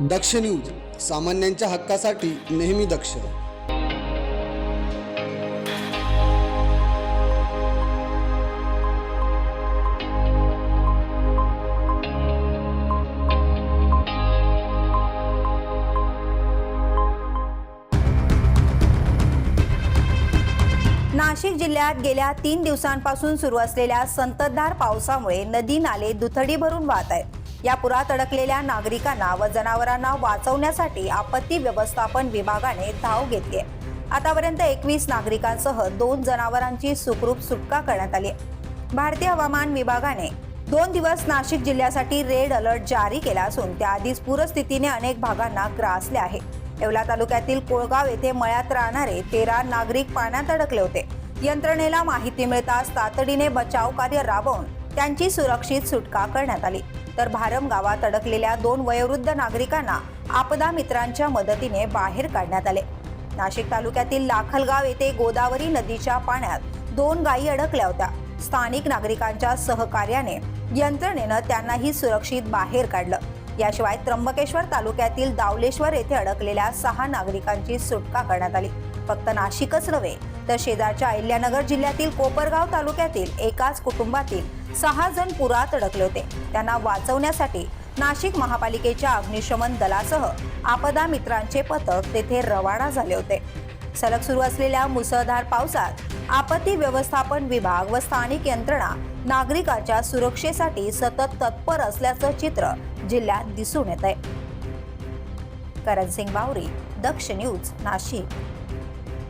दक्ष news सामान्यांच्या हक्कासाठी नेहमी दक्ष. नाशिक जिल्ह्यात गेल्या तीन दिवसांपासून सुरू असलेल्या संततधार पावसामुळे नदी नाले दुथडी भरून वाहत आहेत. या पुरात अडकलेल्या नागरिकांना व जनावरांना वाचवण्यासाठी आपत्ती व्यवस्थापन विभागाने धाव घेतली आहे आतापर्यंत एकवीस नागरिकांसह दोन जनावरांची सुखरूप सुटका करण्यात आली आहे. भारतीय हवामान विभागाने दोन दिवस नाशिक जिल्ह्यासाठी रेड अलर्ट जारी केला असून त्याआधीच पूरस्थितीने अनेक भागांना ग्रासले आहे. येवला तालुक्यातील कोळगाव येथे मळ्यात राहणारे तेरा नागरिक पाण्यात अडकले होते. यंत्रणेला माहिती मिळताच तातडीने बचाव कार्य राबवून त्यांची सुरक्षित सुटका करण्यात आली. तर भारम गावात अडकलेल्या दोन वयोवृद्ध नागरिकांना आपदा मित्रांच्या मदतीने बाहेर काढण्यात आले. नाशिक तालुक्यातील लाखलगाव येथे गोदावरी नदीच्या पाण्यात दोन गायी अडकल्या होत्या. स्थानिक नागरिकांच्या सहकार्याने यंत्रणेनं त्यांनाही सुरक्षित बाहेर काढलं. याशिवाय त्र्यंबकेश्वर तालुक्यातील दावलेश्वर येथे अडकलेल्या सहा नागरिकांची सुटका करण्यात आली. फक्त नाशिकच नव्हे तर शेजारच्या अहिल्यानगर जिल्ह्यातील कोपरगाव तालुक्यातील एकाच कुटुंबातील सहा जण पुरात अडकले होते. त्यांना वाचवण्यासाठी नाशिक महापालिकेच्या अग्निशमन दलासह आपदा मित्रांचे पथक तेथे रवाना झाले होते. सलग सुरू असलेल्या मुसळधार पावसात आपत्ती व्यवस्थापन विभाग व स्थानिक यंत्रणा नागरिकाच्या सुरक्षेसाठी सतत तत्पर असल्याचं चित्र जिल्ह्यात दिसून येत आहे करण सिंग बावरी दक्ष न्यूज नाशिक.